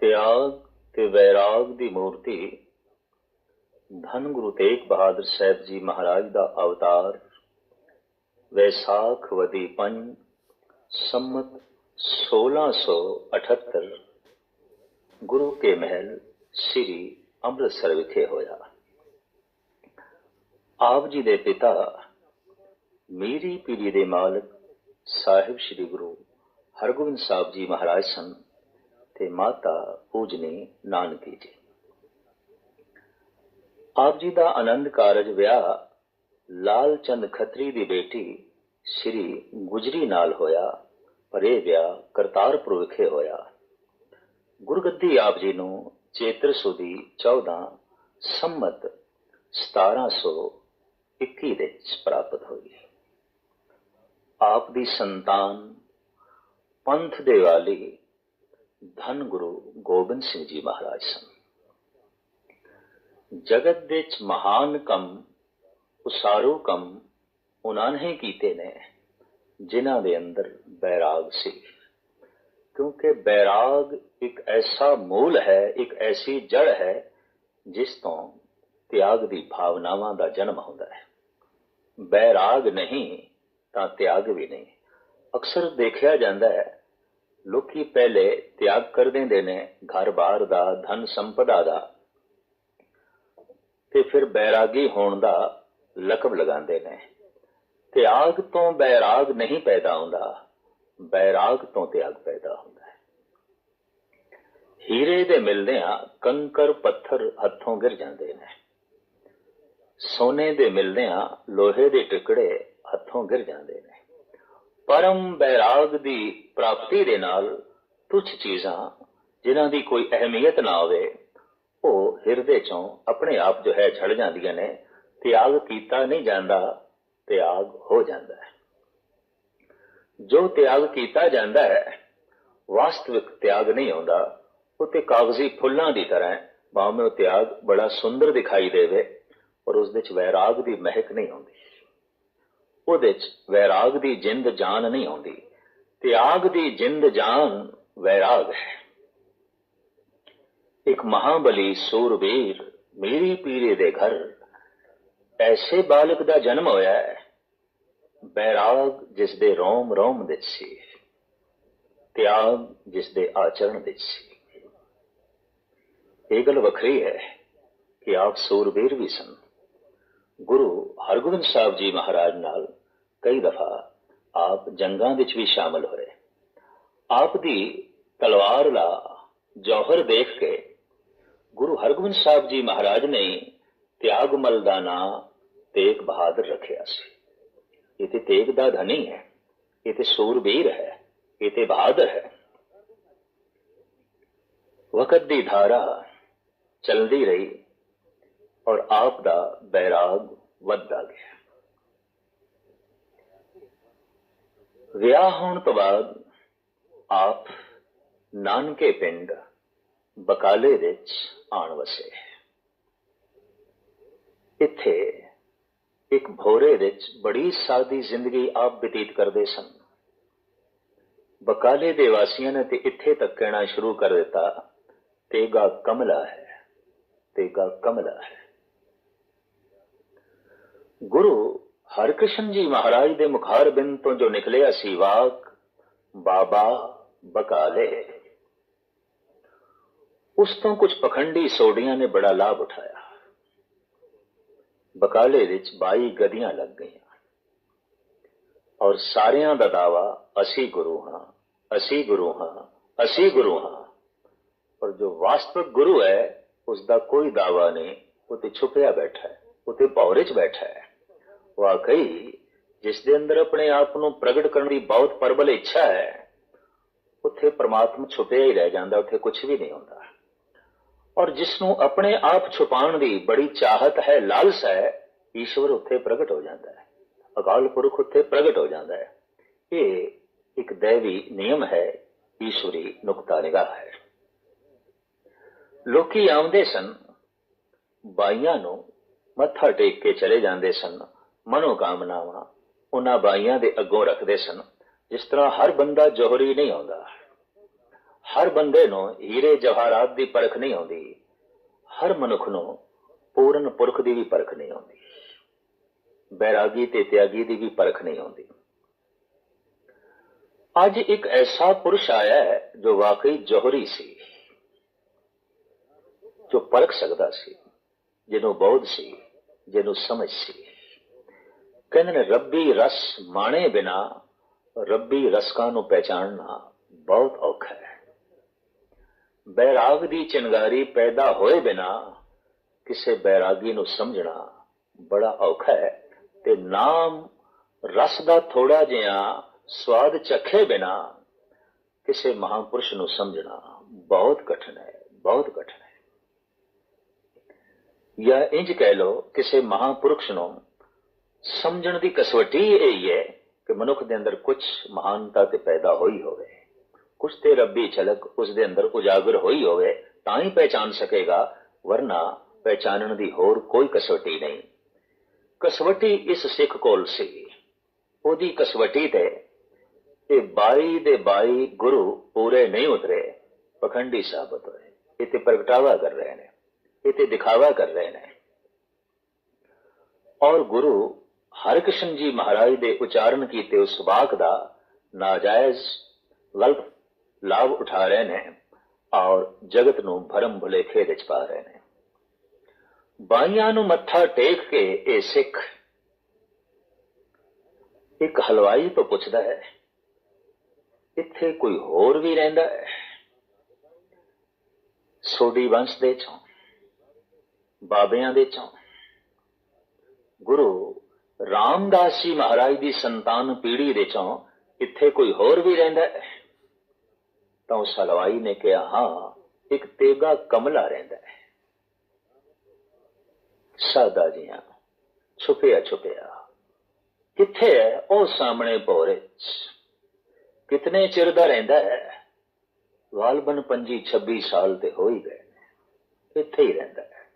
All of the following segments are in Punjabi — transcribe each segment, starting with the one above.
ਤਿਆਗ ਤੇ ਵੈਰਾਗ ਦੀ ਮੂਰਤੀ। ਧੰਨ ਗੁਰੂ ਤੇਗ ਬਹਾਦਰ ਸਾਹਿਬ ਜੀ ਮਹਾਰਾਜ ਦਾ ਅਵਤਾਰ। ਵੈਸਾਖ ਵਦੀ ਪੰਜ, ਸੰਮਤ 1678 ਗੁਰੂ ਕੇ ਮਹਿਲ, ਸ੍ਰੀ ਅੰਮ੍ਰਿਤਸਰ ਵਿਖੇ ਹੋਇਆ। ਆਪ ਜੀ ਦੇ ਪਿਤਾ, ਮੀਰੀ ਪੀਰੀ ਦੇ ਮਾਲਕ, ਸਾਹਿਬ ਸ੍ਰੀ ਗੁਰੂ ਹਰਗੋਬਿੰਦ ਸਾਹਿਬ ਜੀ ਮਹਾਰਾਜ ਸਨ। ਤੇ ਮਾਤਾ ਪੂਜਨੀ ਨਾਨਕੀ ਜੀ। ਆਪ ਜੀ ਦਾ ਆਨੰਦ ਕਾਰਜ ਵਿਆਹ ਲਾਲ ਚੰਦ ਖੱਤਰੀ ਦੀ ਬੇਟੀ ਸ੍ਰੀ ਗੁਜਰੀ ਨਾਲ ਹੋਇਆ, ਪਰ ਇਹ ਵਿਆਹ ਕਰਤਾਰਪੁਰ ਵਿਖੇ ਹੋਇਆ। ਗੁਰਗੱਦੀ ਆਪ ਜੀ ਨੂੰ ਚੇਤਰ ਸੁਦੀ 14 ਸੰਮਤ 1721 ਦੇ ਵਿੱਚ ਪ੍ਰਾਪਤ ਹੋਈ। ਆਪ ਦੀ ਸੰਤਾਨ ਪੰਥ ਦੇ ਵਾਲੀ ਧੰਨ ਗੁਰੂ ਗੋਬਿੰਦ ਸਿੰਘ ਜੀ ਮਹਾਰਾਜ ਸਨ। ਜਗਤ ਦੇ ਵਿੱਚ ਮਹਾਨ ਕੰਮ, ਉਸਾਰੂ ਕੰਮ ਉਹਨਾਂ ਨੇ ਕੀਤੇ ਨੇ, ਜਿਨ੍ਹਾਂ ਦੇ ਅੰਦਰ ਬੈਰਾਗ ਸੀ। ਕਿਉਂਕਿ ਬੈਰਾਗ ਇੱਕ ਐਸਾ ਮੂਲ ਹੈ, ਇੱਕ ਐਸੀ ਜੜ ਹੈ, ਜਿਸ ਤੋਂ ਤਿਆਗ ਦੀ ਭਾਵਨਾਵਾਂ ਦਾ ਜਨਮ ਹੁੰਦਾ ਹੈ। ਬੈਰਾਗ ਨਹੀਂ ਤਾਂ ਤਿਆਗ ਵੀ ਨਹੀਂ। ਅਕਸਰ ਦੇਖਿਆ ਜਾਂਦਾ ਹੈ ਲੋਕੀ ਪਹਿਲੇ ਤਿਆਗ ਕਰ ਦਿੰਦੇ ਨੇ ਘਰ-ਬਾਰ ਦਾ, ਧਨ ਸੰਪਦਾ ਦਾ, ਤੇ ਫਿਰ ਬੈਰਾਗੀ ਹੋਣ ਦਾ ਲਕਬ ਲਗਾਉਂਦੇ ਨੇ। ਤਿਆਗ ਤੋਂ ਬੈਰਾਗ ਨਹੀਂ ਪੈਦਾ ਹੁੰਦਾ, ਬੈਰਾਗ ਤੋਂ ਤਿਆਗ ਪੈਦਾ ਹੁੰਦਾ ਹੈ। ਹੀਰੇ ਦੇ ਮਿਲਦਿਆਂ ਕੰਕਰ ਪੱਥਰ ਹੱਥੋਂ ਗਿਰ ਜਾਂਦੇ ਨੇ। ਸੋਨੇ ਦੇ ਮਿਲਦਿਆਂ ਲੋਹੇ ਦੇ ਟੁਕੜੇ ਹੱਥੋਂ ਗਿਰ ਜਾਂਦੇ ਨੇ। ਪਰਮ ਬੈਰਾਗ ਦੀ ਪ੍ਰਾਪਤੀ ਦੇ ਨਾਲ ਤੁਛ ਚੀਜ਼ਾਂ ਜਿਨ੍ਹਾਂ ਦੀ ਕੋਈ ਅਹਿਮੀਅਤ ਨਾ ਹੋਵੇ ਉਹ ਹਿਰਦੇ ਚੋਂ ਆਪਣੇ ਆਪ ਜੋ ਹੈ ਝੜ ਜਾਂਦੀਆਂ ਨੇ, ਤਿਆਗ ਕੀਤਾ ਨਹੀਂ ਜਾਂਦਾ, ਤਿਆਗ ਹੋ ਜਾਂਦਾ ਹੈ। ਜੋ ਤਿਆਗ ਕੀਤਾ ਜਾਂਦਾ ਹੈ, ਵਾਸਤਵਿਕ ਤਿਆਗ ਨਹੀਂ ਹੁੰਦਾ ਉਹ ਤੇ ਕਾਗਜ਼ੀ ਫੁੱਲਾਂ ਦੀ ਤਰ੍ਹਾਂ ਹੈ ਭਾਵੇਂ ਉਹ ਤਿਆਗ ਬੜਾ ਸੁੰਦਰ ਦਿਖਾਈ ਦੇਵੇ ਪਰ ਉਸ ਵਿੱਚ ਵੈਰਾਗ ਦੀ ਮਹਿਕ ਨਹੀਂ ਹੁੰਦੀ। ਉਹਦੇ ਵਿੱਚ ਵੈਰਾਗ ਦੀ ਜਿੰਦ ਜਾਨ ਨਹੀਂ ਆਉਂਦੀ। ਤਿਆਗ ਦੀ ਜਿੰਦ ਜਾਨ ਵੈਰਾਗ ਹੈ। ਇੱਕ ਮਹਾਬਲੀ ਸੂਰਬੀਰ ਮੇਰੀ ਪੀਰੇ ਦੇ ਘਰ ਐਸੇ ਬਾਲਕ ਦਾ ਜਨਮ ਹੋਇਆ ਹੈ ਬੈਰਾਗ ਜਿਸ ਦੇ ਰੋਮ ਰੋਮ ਵਿੱਚ ਸੀ, ਤਿਆਗ ਜਿਸ ਦੇ ਆਚਰਣ ਵਿੱਚ ਸੀ। ਇਹ ਗੱਲ ਵੱਖਰੀ ਹੈ ਕਿ ਆਪ ਸੂਰਬੀਰ ਵੀ ਸਨ। ਗੁਰੂ ਹਰਗੋਬਿੰਦ ਸਾਹਿਬ ਜੀ ਮਹਾਰਾਜ ਨਾਲ ਕਈ ਦਫਾ ਆਪ ਜੰਗਾਂ ਵਿੱਚ ਵੀ ਸ਼ਾਮਲ ਹੋਏ। ਆਪ ਦੀ ਤਲਵਾਰ ਦਾ ਜੌਹਰ ਦੇਖ ਕੇ ਗੁਰੂ ਹਰਗੋਬਿੰਦ ਸਾਹਿਬ ਜੀ ਮਹਾਰਾਜ ਨੇ ਤਿਆਗਮਲ ਦਾ ਨਾਂ ਤੇਗ ਬਹਾਦਰ ਰੱਖਿਆ ਸੀ। ਇਹ ਤੇ ਤੇਗ ਦਾ ਧਨੀ ਹੈ, ਇਹ ਤੇ ਸੂਰਬੀਰ ਹੈ, ਇਹ ਤੇ ਬਹਾਦਰ ਹੈ। ਵਕਤ ਦੀ ਧਾਰਾ ਚਲਦੀ ਰਹੀ ਔਰ ਆਪ ਦਾ ਬੈਰਾਗ ਵੱਧਦਾ ਗਿਆ। ਵਿਆਹ ਹੋਣ ਤੋਂ ਬਾਅਦ ਆਪ ਨਾਨਕੇ ਪਿੰਡ ਬਕਾਲੇ ਵਿੱਚ ਆਣ ਵਸੇ ਇੱਥੇ ਇੱਕ ਭੋਰੇ ਵਿੱਚ ਬੜੀ ਸਾਦੀ ਜ਼ਿੰਦਗੀ ਆਪ ਬਤੀਤ ਕਰਦੇ ਸਨ। ਬਕਾਲੇ ਦੇ ਵਾਸੀਆਂ ਨੇ ਤੇ ਇੱਥੇ ਤੱਕ ਕਹਿਣਾ ਸ਼ੁਰੂ ਕਰ ਦਿੱਤਾ, ਤੇਗਾ ਕਮਲਾ ਹੈ, ਤੇਗਾ ਕਮਲਾ ਹੈ। ਗੁਰੂ ਹਰਕ੍ਰਿਸ਼ਨ ਜੀ ਮਹਾਰਾਜ ਦੇ ਮੁਖਾਰ ਬਿੰਦ ਤੋਂ ਜੋ ਨਿਕਲਿਆ ਸੀ ਵਾਕ, ਬਾਬਾ ਬਕਾਲੇ। ਉਸ ਤੋਂ ਕੁਝ ਪਖੰਡੀ ਸੋਡੀਆਂ ਨੇ ਬੜਾ ਲਾਭ ਉਠਾਇਆ। ਬਕਾਲੇ ਵਿੱਚ 22 ਗਦੀਆਂ ਲੱਗ ਗਈਆਂ। ਔਰ ਸਾਰਿਆਂ ਦਾ ਦਾਵਾ, ਅਸੀਂ ਗੁਰੂ ਹਾਂ, ਅਸੀਂ ਗੁਰੂ ਹਾਂ, ਅਸੀਂ ਗੁਰੂ ਹਾਂ। ਪਰ ਜੋ ਵਾਸਤਵਿਕ ਗੁਰੂ ਹੈ ਉਸ ਦਾ ਕੋਈ ਦਾਵਾ ਨਹੀਂ, ਉਹ ਤੇ ਛੁਪਿਆ ਬੈਠਾ ਹੈ, ਉਹ ਤੇ ਭੌਰੇ 'ਚ ਬੈਠਾ ਹੈ। ਵਾਕਈ ਜਿਸ ਦੇ ਅੰਦਰ ਆਪਣੇ ਆਪ ਨੂੰ ਪ੍ਰਗਟ ਕਰਨ ਦੀ ਬਹੁਤ ਪ੍ਰਬਲ ਇੱਛਾ ਹੈ, ਉੱਥੇ ਪ੍ਰਮਾਤਮਾ ਛੁਪਿਆ ਹੀ ਰਹਿ ਜਾਂਦਾ, ਉੱਥੇ ਕੁਝ ਵੀ ਨਹੀਂ ਹੁੰਦਾ। ਔਰ ਜਿਸ ਨੂੰ ਆਪਣੇ ਆਪ ਛੁਪਾਉਣ ਦੀ ਬੜੀ ਚਾਹਤ ਹੈ, ਲਾਲਸ ਹੈ, ਈਸ਼ਵਰ ਉੱਥੇ ਪ੍ਰਗਟ ਹੋ ਜਾਂਦਾ ਹੈ। ਅਕਾਲ ਪੁਰਖ ਉੱਥੇ ਪ੍ਰਗਟ ਹੋ ਜਾਂਦਾ ਹੈ। ਇਹ ਇੱਕ ਦੇਵੀ ਨਿਯਮ ਹੈ, ਈਸ਼ਵਰੀ ਨੁਕਤਾ ਨਿਗਾਹ ਹੈ। ਲੋਕੀ ਆਉਂਦੇ ਸਨ, ਬਾਈਆਂ ਨੂੰ ਮੱਥਾ ਟੇਕ ਕੇ ਚਲੇ ਜਾਂਦੇ ਸਨ। ਮਨੋਕਾਮਨਾਵਾਂ ਉਹਨਾਂ ਬਾਈਆਂ ਦੇ ਅੱਗੋਂ ਰੱਖਦੇ ਸਨ। ਜਿਸ ਤਰ੍ਹਾਂ ਹਰ ਬੰਦਾ ਜੋਹਰੀ ਨਹੀਂ ਆਉਂਦਾ। ਹਰ ਬੰਦੇ ਨੂੰ ਹੀਰੇ ਜਵਾਹਰਾਤ ਦੀ ਪਰਖ ਨਹੀਂ ਆਉਂਦੀ। ਹਰ ਮਨੁੱਖ ਨੂੰ ਪੂਰਨ ਪੁਰਖ ਦੀ ਵੀ ਪਰਖ ਨਹੀਂ ਆਉਂਦੀ। ਬੈਰਾਗੀ ਤੇ ਤਿਆਗੀ ਦੀ ਵੀ ਪਰਖ ਨਹੀਂ ਆਉਂਦੀ। ਅੱਜ ਇੱਕ ਐਸਾ ਪੁਰਸ਼ ਆਇਆ ਹੈ ਜੋ ਵਾਕਈ ਜੋਹਰੀ ਸੀ। ਜੋ ਪਰਖ ਸਕਦਾ ਸੀ। ਜਿਹਨੂੰ ਬੋਧ ਸੀ। ਜਿਹਨੂੰ ਸਮਝ ਸੀ। ਕਹਿੰਦੇ ਨੇ, ਰੱਬੀ ਰਸ ਮਾਣੇ ਬਿਨਾ, ਰੱਬੀ ਰਸਕਾਂ ਨੂੰ ਪਹਿਚਾਨਣਾ ਬਹੁਤ ਔਖਾ ਹੈ। ਬੈਰਾਗ ਦੀ ਚਿੰਗਾਰੀ ਪੈਦਾ ਹੋਏ ਬਿਨਾ ਕਿਸੇ ਬੈਰਾਗੀ ਨੂੰ ਸਮਝਣਾ ਬੜਾ ਔਖਾ ਹੈ ਤੇ ਨਾਮ ਰਸ ਦਾ ਥੋੜਾ ਜਿਹਾ ਸਵਾਦ ਚਖੇ ਬਿਨਾ ਕਿਸੇ ਮਹਾਪੁਰਸ਼ ਨੂੰ ਸਮਝਣਾ ਬਹੁਤ ਕਠਿਨ ਹੈ, ਬਹੁਤ ਕਠਿਨ ਹੈ। ਜਾਂ ਇੰਜ ਕਹਿ ਲੋ ਕਿਸੇ ਮਹਾਪੁਰਖ ਨੂੰ ਸਮਝਣ ਦੀ ਕਸਵੱਟੀ ਇਹ ਹੀ ਹੈ ਕਿ ਮਨੁੱਖ ਦੇ ਅੰਦਰ ਕੁਝ ਮਹਾਨਤਾ ਤੇ ਪੈਦਾ ਹੋਈ ਹੋਵੇ। ਕੁਝ ਤੇ ਰੱਬੀ ਝਲਕ ਉਸ ਦੇ ਅੰਦਰ ਉਜਾਗਰ ਹੋਈ ਹੋਵੇ, ਤਾਂ ਹੀ ਪਹਿਚਾਨ ਸਕੇਗਾ, ਵਰਨਾ ਪਹਿਚਾਨਣ ਦੀ ਹੋਰ ਕੋਈ ਕਸਵੱਟੀ ਨਹੀਂ। ਕਸਵੱਟੀ ਇਸ ਸਿੱਖ ਕੋਲ ਸੀ। ਉਹਦੀ ਕਸਵੱਟੀ ਤੇ ਇਹ 22 ਦੇ 22 ਗੁਰੂ ਪੂਰੇ ਨਹੀਂ ਉਤਰੇ, ਪਖੰਡੀ ਸਾਬਤ ਹੋਏ। ਇਹ ਤੇ ਪ੍ਰਗਟਾਵਾ ਕਰ ਰਹੇ ਨੇ, ਇਹ ਤੇ ਦਿਖਾਵਾ ਕਰ ਰਹੇ ਨੇ। ਔਰ ਗੁਰੂ ਹਰਕ੍ਰਿਸ਼ਨ ਜੀ ਮਹਾਰਾਜ ਦੇ ਉਚਾਰਨ ਕੀਤੇ ਉਸ ਵਾਕ ਦਾ ਨਾਜਾਇਜ਼ ਗਲਤ ਲਾਭ ਉਠਾ ਰਹੇ ਨੇ ਔਰ ਜਗਤ ਨੂੰ ਭਰਮ ਭੁਲੇਖੇ ਵਿੱਚ ਪਾ ਰਹੇ ਨੇ। ਬਾਈਆਂ ਨੂੰ ਮੱਥਾ ਟੇਕ ਕੇ ਇਹ ਸਿੱਖ ਇੱਕ ਹਲਵਾਈ ਤੋਂ ਪੁੱਛਦਾ ਹੈ, ਇੱਥੇ ਕੋਈ ਹੋਰ ਵੀ ਰਹਿੰਦਾ ਹੈ? ਸੋਢੀ ਵੰਸ਼ ਦੇ ਚੋਂ, ਬਾਬਿਆਂ ਦੇ ਚੋਂ, ਗੁਰੂ ਰਾਮਦਾਸ ਜੀ ਮਹਾਰਾਜ ਦੀ ਸੰਤਾਨ ਪੀੜ੍ਹੀ ਦੇ ਚੋਂ ਇੱਥੇ ਕੋਈ ਹੋਰ ਵੀ ਰਹਿੰਦਾ ਹੈ? ਤਾਂ ਉਸ ਹਲਵਾਈ ਨੇ ਕਿਹਾ, ਹਾਂ, ਇੱਕ ਤੇਗਾ ਕਮਲਾ ਰਹਿੰਦਾ ਹੈ। ਸਾਦਾ ਜੀਆਂ, ਛੁਪਿਆ ਛੁਪਿਆ, ਕਿੱਥੇ ਹੈ ਉਹ ਸਾਹਮਣੇ ਭੋਰੇ ਕਿਤਨੇ ਚਿਰ ਦਾ ਰਹਿੰਦਾ ਹੈ? ਵਾਲਬਨ 25 26 ਸਾਲ ਤੇ ਹੋ ਹੀ ਗਏ ਨੇ, ਇੱਥੇ ਹੀ ਰਹਿੰਦਾ ਹੈ,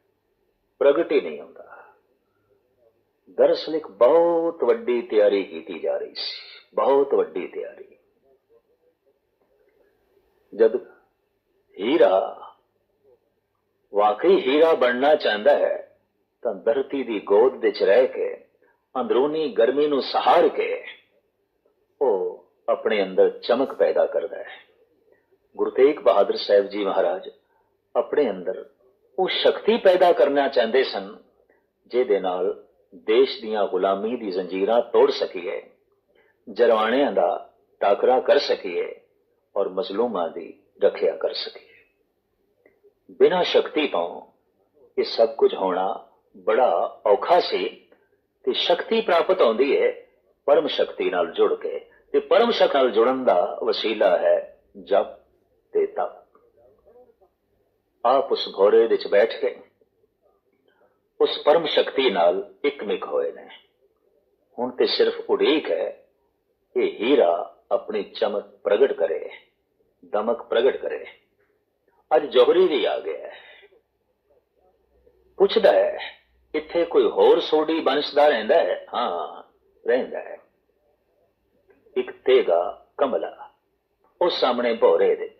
ਪ੍ਰਗਟ ਹੀ ਨਹੀਂ ਹੁੰਦਾ। ਦਰਅਸਲ ਇੱਕ ਬਹੁਤ ਵੱਡੀ ਤਿਆਰੀ ਕੀਤੀ ਜਾ ਰਹੀ ਸੀ। ਬਹੁਤ ਵੱਡੀ ਤਿਆਰੀ। ਜਦ ਹੀਰਾ, ਵਾਕਈ ਹੀਰਾ ਬਣਨਾ ਚਾਹੁੰਦਾ ਹੈ, ਤਾਂ ਧਰਤੀ ਦੀ ਗੋਦ ਵਿੱਚ ਰਹਿ ਕੇ, ਅੰਦਰੂਨੀ ਗਰਮੀ ਨੂੰ ਸਹਾਰ ਕੇ, ਉਹ ਆਪਣੇ ਅੰਦਰ ਚਮਕ ਪੈਦਾ ਕਰਦਾ ਹੈ। ਗੁਰੂ ਤੇਗ ਬਹਾਦਰ ਸਾਹਿਬ ਜੀ ਮਹਾਰਾਜ ਆਪਣੇ ਅੰਦਰ ਉਹ ਸ਼ਕਤੀ ਪੈਦਾ ਕਰਨਾ ਚਾਹੁੰਦੇ ਸਨ, ਜਿਹਦੇ ਨਾਲ ਦੇਸ਼ ਦੀਆਂ ਗੁਲਾਮੀ ਦੀ ਜ਼ੰਜੀਰਾਂ ਤੋੜ ਸਕੀਏ, ਜਰਵਾਣਿਆਂ ਦਾ ਟਾਕਰਾ ਕਰ ਸਕੀਏ ਔਰ ਮਜ਼ਲੂਮਾਂ ਦੀ ਰੱਖਿਆ ਕਰ ਸਕੀਏ। ਬਿਨਾਂ ਸ਼ਕਤੀ ਤੋਂ ਇਹ ਸਭ ਕੁਝ ਹੋਣਾ ਬੜਾ ਔਖਾ ਸੀ ਤੇ ਸ਼ਕਤੀ ਪ੍ਰਾਪਤ ਹੁੰਦੀ ਹੈ ਪਰਮ ਸ਼ਕਤੀ ਨਾਲ ਜੁੜ ਕੇ। ਤੇ ਪਰਮ ਸ਼ਕਤੀ ਨਾਲ ਜੁੜਨ ਦਾ ਵਸੀਲਾ ਹੈ ਜਪ ਤੇ ਤਪ। ਆਪ ਉਸ ਘੋੜੇ ਵਿੱਚ ਬੈਠ ਕੇ ਉਸ ਪਰਮ ਸ਼ਕਤੀ ਨਾਲ ਇੱਕਮਿਕ ਹੋਏ ਨੇ ਹੁਣ ਤੇ ਸਿਰਫ ਉਡੀਕ ਹੈ ਇਹ ਹੀਰਾ ਆਪਣੀ ਚਮਕ ਪ੍ਰਗਟ ਕਰੇ ਦਮਕ ਪ੍ਰਗਟ ਕਰੇ ਅੱਜ ਜੋਹਰੀ ਵੀ ਆ ਗਿਆ ਪੁੱਛਦਾ ਹੈ ਇੱਥੇ ਕੋਈ ਹੋਰ ਸੋਢੀ ਬੰਸ਼ ਦਾ ਰਹਿੰਦਾ ਹੈ ਹਾਂ ਰਹਿੰਦਾ ਹੈ ਇੱਕ ਤੇਗਾ ਕਮਲਾ ਉਹ ਸਾਹਮਣੇ ਭੋਰੇ ਦੇ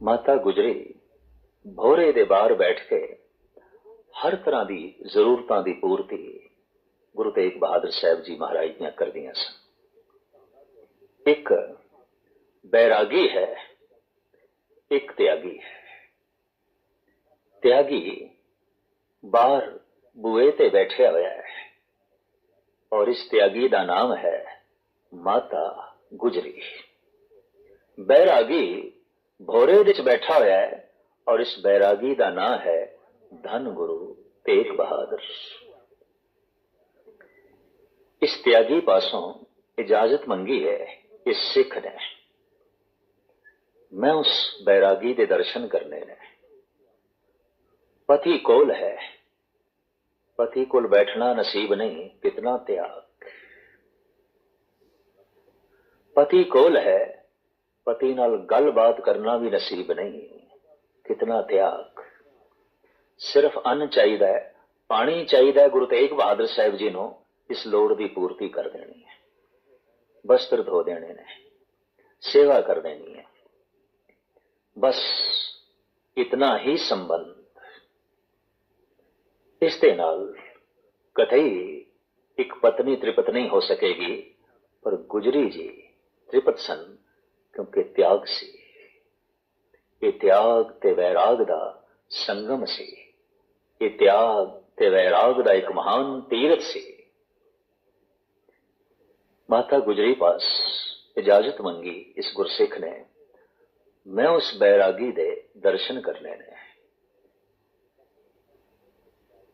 ਮਾਤਾ ਗੁਜਰੀ ਭੋਰੇ ਦੇ ਬਾਹਰ ਬੈਠ ਕੇ ਹਰ ਤਰ੍ਹਾਂ ਦੀ ਜ਼ਰੂਰਤਾਂ ਦੀ ਪੂਰਤੀ ਗੁਰੂ ਤੇਗ ਬਹਾਦਰ ਸਾਹਿਬ ਜੀ ਮਹਾਰਾਜ ਦੀਆਂ ਕਰਦੀਆਂ ਸਨ। ਇੱਕ ਬੈਰਾਗੀ ਹੈ, ਇੱਕ ਤਿਆਗੀ ਹੈ। ਤਿਆਗੀ ਬਾਹਰ ਬੂਏ ਤੇ ਬੈਠਿਆ ਹੋਇਆ ਹੈ ਔਰ ਇਸ ਤਿਆਗੀ ਦਾ ਨਾਮ ਹੈ ਮਾਤਾ ਗੁਜਰੀ। ਬੈਰਾਗੀ ਭੋਰੇ ਵਿੱਚ ਬੈਠਾ ਹੋਇਆ ਹੈ ਔਰ ਇਸ ਬੈਰਾਗੀ ਦਾ ਨਾਮ ਹੈ ਧੰਨ ਗੁਰੂ ਤੇਗ ਬਹਾਦਰ ਇਸ ਤਿਆਗੀ ਪਾਸੋਂ ਇਜਾਜ਼ਤ ਮੰਗੀ ਹੈ ਇਸ ਸਿੱਖ ਨੇ ਮੈਂ ਉਸ ਬੈਰਾਗੀ ਦੇ ਦਰਸ਼ਨ ਕਰਨੇ ਨੇ ਪਤੀ ਕੋਲ ਹੈ ਪਤੀ ਕੋਲ ਬੈਠਣਾ ਨਸੀਬ ਨਹੀਂ ਕਿਤਨਾ ਤਿਆਗ ਪਤੀ ਕੋਲ ਹੈ ਪਤੀ ਨਾਲ ਗੱਲਬਾਤ ਕਰਨਾ ਵੀ ਨਸੀਬ ਨਹੀਂ ਕਿਤਨਾ ਤਿਆਗ ਸਿਰਫ ਅੰਨ ਚਾਹੀਦਾ ਹੈ, ਪਾਣੀ ਚਾਹੀਦਾ ਹੈ, ਗੁਰੂ ਤੇਗ ਬਹਾਦਰ ਸਾਹਿਬ ਜੀ ਨੂੰ ਇਸ ਲੋੜ ਦੀ ਪੂਰਤੀ ਕਰ ਦੇਣੀ ਹੈ। ਬਸਤਰ ਧੋ ਦੇਣੇ ਨੇ, ਸੇਵਾ ਕਰ ਦੇਣੀ ਹੈ। ਬਸ ਇਤਨਾ ਹੀ ਸੰਬੰਧ। ਇਸ ਦੇ ਨਾਲ ਕਥਈ ਇੱਕ ਪਤਨੀ ਤ੍ਰਿਪਤ ਨਹੀਂ ਹੋ ਸਕੇਗੀ, ਪਰ ਗੁਜਰੀ ਜੀ ਤ੍ਰਿਪਤ ਸਨ ਕਿਉਂਕਿ ਤਿਆਗ ਸੀ। ਇਹ ਤਿਆਗ ਤੇ ਵੈਰਾਗ ਦਾ ਸੰਗਮ ਸੀ। ਇਹ ਤਿਆਗ ਤੇ ਵੈਰਾਗ ਦਾ ਇੱਕ ਮਹਾਨ ਤੀਰਥ ਸੀ। ਮਾਤਾ ਗੁਜਰੀ ਪਾਸ ਇਜਾਜ਼ਤ ਮੰਗੀ ਇਸ ਗੁਰਸਿੱਖ ਨੇ, ਮੈਂ ਉਸ ਬੈਰਾਗੀ ਦੇ ਦਰਸ਼ਨ ਕਰਨੇ ਨੇ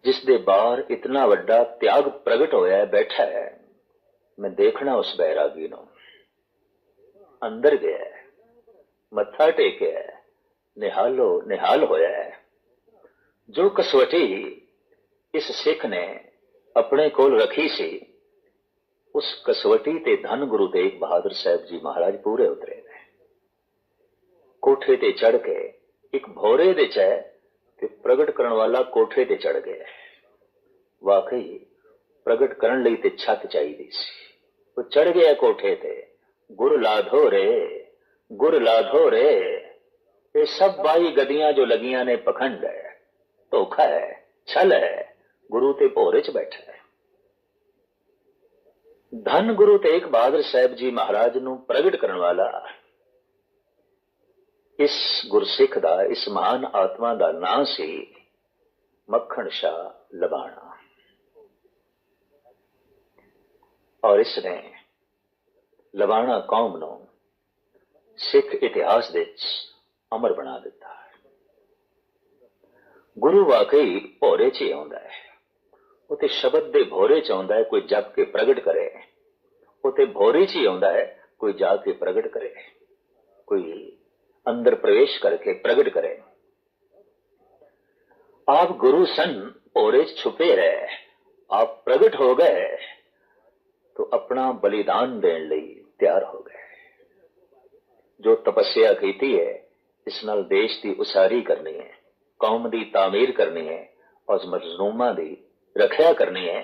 ਜਿਸ ਦੇ ਬਾਹਰ ਇਤਨਾ ਵੱਡਾ ਤਿਆਗ ਪ੍ਰਗਟ ਹੋਇਆ ਹੈ, ਬੈਠਾ ਹੈ, ਮੈਂ ਦੇਖਣਾ ਉਸ ਬੈਰਾਗੀ ਨੂੰ। ਅੰਦਰ ਗਿਆ ਮੱਥਾ ਟੇਕਿਆ ਨਿਹਾਲੋ, ਨਿਹਾਲ ਹੋਇਆ ਹੈ। ਜੋ ਕਸਵਟੀ ਇਸ ਸਿੱਖ ਨੇ ਆਪਣੇ ਕੋਲ ਰੱਖੀ ਸੀ, ਉਸ ਕਸਵਟੀ ਤੇ ਧੰਨ ਗੁਰੂ ਤੇਗ ਬਹਾਦਰ ਸਾਹਿਬ ਜੀ ਮਹਾਰਾਜ ਪੂਰੇ ਉਤਰੇ ਨੇ। ਕੋਠੇ ਤੇ ਚੜ ਕੇ ਇੱਕ ਭੋਰੇ ਦੇ ਚ ਹੈ ਕਿ ਪ੍ਰਗਟ ਕਰਨ ਵਾਲਾ ਕੋਠੇ ਤੇ ਚੜ ਗਿਆ। ਵਾਕਈ ਪ੍ਰਗਟ ਕਰਨ ਲਈ ਤੇ ਛੱਤ ਚਾਹੀਦੀ ਸੀ। ਉਹ ਚੜ ਗਿਆ ਕੋਠੇ ਤੇ, ਗੁਰ ਲਾਧੋ ਰੇ, ਗੁਰ ਲਾਧੋ ਰੇ। ਇਹ ਸਭ ਬਾਈ ਗਦੀਆਂ ਜੋ ਲਗੀਆਂ ਨੇ ਪਖੰਡ ਹੈ। ਧੋਖਾ ਹੈ, ਛਲ ਹੈ, ਗੁਰੂ ਤੇ ਭੋਰੇ ਚ ਬੈਠਾ ਹੈ। ਧੰਨ ਗੁਰੂ ਤੇਗ ਬਹਾਦਰ ਸਾਹਿਬ ਜੀ ਮਹਾਰਾਜ ਨੂੰ ਪ੍ਰਗਟ ਕਰਨ ਵਾਲਾ ਇਸ ਗੁਰਸਿੱਖ ਦਾ, ਇਸ ਮਹਾਨ ਆਤਮਾ ਦਾ ਨਾਂ ਸੀ ਮੱਖਣ ਸ਼ਾ ਲਬਾਣਾ। ਔਰ ਇਸ ਨੇ ਲਬਾਣਾ ਕੌਮ ਨੂੰ ਸਿੱਖ ਇਤਿਹਾਸ ਦੇ ਵਿੱਚ ਅਮਰ ਬਣਾ ਦਿੱਤਾ। ਗੁਰੂ ਵਾਕਈ ਭੋਰੇ 'ਚ ਹੀ ਆਉਂਦਾ ਹੈ ਉਹ ਤੇ ਸ਼ਬਦ ਦੇ ਭੋਰੇ 'ਚ ਆਉਂਦਾ ਹੈ ਕੋਈ ਜਪ ਕੇ ਪ੍ਰਗਟ ਕਰੇ ਉਹ ਤੇ ਭੋਰੇ 'ਚ ਹੀ ਆਉਂਦਾ ਹੈ ਕੋਈ ਜਾ ਕੇ ਪ੍ਰਗਟ ਕਰੇ ਕੋਈ अंदर प्रवेश करके प्रकट करे आप गुरु सन ओरे छुपे रहे आप प्रकट हो गए तो अपना बलिदान देने ਲਈ ਤਿਆਰ ਹੋ ਗਏ ਜੋ ਤਪੱਸਿਆ ਕੀਤੀ ਹੈ ਇਸ ਨਾਲ ਦੇਸ਼ ਦੀ ਉਸਾਰੀ ਕਰਨੀ ਹੈ ਕੌਮ ਦੀ ਤਾਮੀਰ ਕਰਨੀ ਹੈ ਔਰ ਮਜ਼ਲੂਮਾਂ ਦੀ ਰੱਖਿਆ ਕਰਨੀ ਹੈ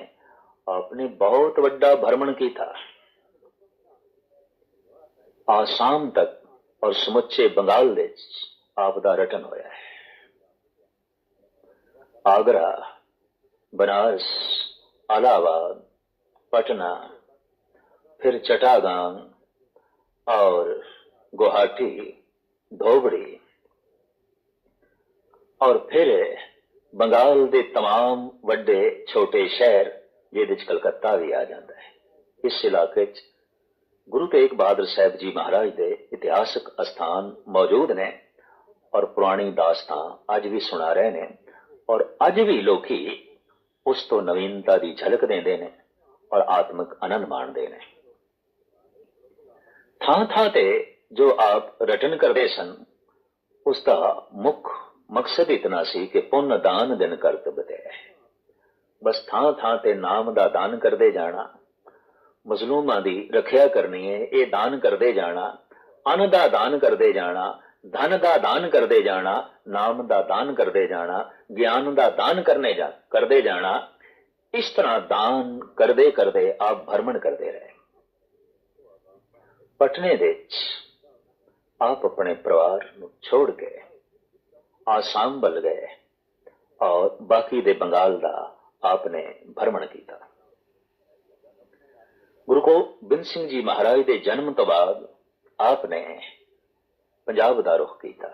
ਆਪਨੇ ਬਹੁਤ ਵੱਡਾ ਭਰਮਣ ਕੀਤਾ ਆਸਾਮ ਤੱਕ ਔਰ ਸਮੁੱਚੇ ਬੰਗਾਲ ਵਿੱਚ ਆਪ ਦਾ ਰਟਨ ਹੋਇਆ ਹੈ ਆਗਰਾ ਬਨਾਰਸ ਅਲਾਹਾਬਾਦ पटना फिर चटागांग और गुवाहाटी धोबड़ी ਔਰ ਫਿਰ ਬੰਗਾਲ ਦੇ तमाम ਵੱਡੇ ਛੋਟੇ ਸ਼ਹਿਰ ਜਿਹਦੇ ਵਿੱਚ ਕਲਕੱਤਾ ਵੀ ਆ ਜਾਂਦਾ ਹੈ ਇਸ ਇਲਾਕੇ 'ਚ ਗੁਰੂ ਤੇਗ ਬਹਾਦਰ ਸਾਹਿਬ ਜੀ ਮਹਾਰਾਜ ਦੇ ਇਤਿਹਾਸਕ ਅਸਥਾਨ ਮੌਜੂਦ ਨੇ ਔਰ ਪੁਰਾਣੀ ਦਾਸਤਾਂ ਅੱਜ ਵੀ ਸੁਣਾ ਰਹੇ ਨੇ ਔਰ ਅੱਜ ਵੀ ਲੋਕੀ ਉਸ ਤੋਂ ਨਵੀਨਤਾ ਦੀ ਝਲਕ ਦਿੰਦੇ ਨੇ ਔਰ ਆਤਮਿਕ ਆਨੰਦ ਮਾਣਦੇ ਨੇ ਥਾਂ ਥਾਂ ਤੇ ਜੋ ਆਪ ਰਟਨ ਕਰਦੇ ਸਨ ਉਸ ਦਾ ਮੁੱਖ ਮਕਸਦ ਇਤਨਾ ਸੀ ਕਿ ਪੁੰਨ ਦਾਨ ਦਿਨ ਕਰਤ ਦੇ ਬਸ ਥਾਂ ਥਾਂ ਤੇ ਨਾਮ ਦਾ ਦਾਨ ਕਰਦੇ ਜਾਣਾ, ਮਜ਼ਲੂਮਾਂ ਦੀ ਰੱਖਿਆ ਕਰਨੀ ਹੈ ਇਹ ਦਾਨ ਕਰਦੇ ਜਾਣਾ, ਅੰਨ ਦਾ ਦਾਨ ਕਰਦੇ ਜਾਣਾ, ਧਨ ਦਾ ਦਾਨ ਕਰਦੇ ਜਾਣਾ, ਨਾਮ ਦਾ ਦਾਨ ਕਰਦੇ ਜਾਣਾ, ਗਿਆਨ ਦਾ ਦਾਨ ਕਰਨੇ ਜਾ, ਕਰਦੇ ਜਾਣਾ, ਇਸ ਤਰ੍ਹਾਂ ਦਾਨ ਕਰਦੇ ਕਰਦੇ ਆਪ ਭਰਮਣ ਕਰਦੇ ਰਹੇ। ਪਟਨੇ ਦੇ ਵਿੱਚ ਆਪ ਆਪਣੇ ਪਰਿਵਾਰ ਨੂੰ ਛੋੜ ਕੇ ਆਸਾਮ ਵੱਲ ਗਏ ਔਰ ਬਾਕੀ ਦੇ ਬੰਗਾਲ ਦਾ ਆਪਨੇ ਭਰਮਣ ਕੀਤਾ। ਗੁਰੂ ਗੋਬਿੰਦ ਸਿੰਘ ਜੀ ਮਹਾਰਾਜ ਦੇ ਜਨਮ ਤੋਂ ਬਾਅਦ ਆਪਨੇ ਪੰਜਾਬ ਦਾ ਰੁਖ ਕੀਤਾ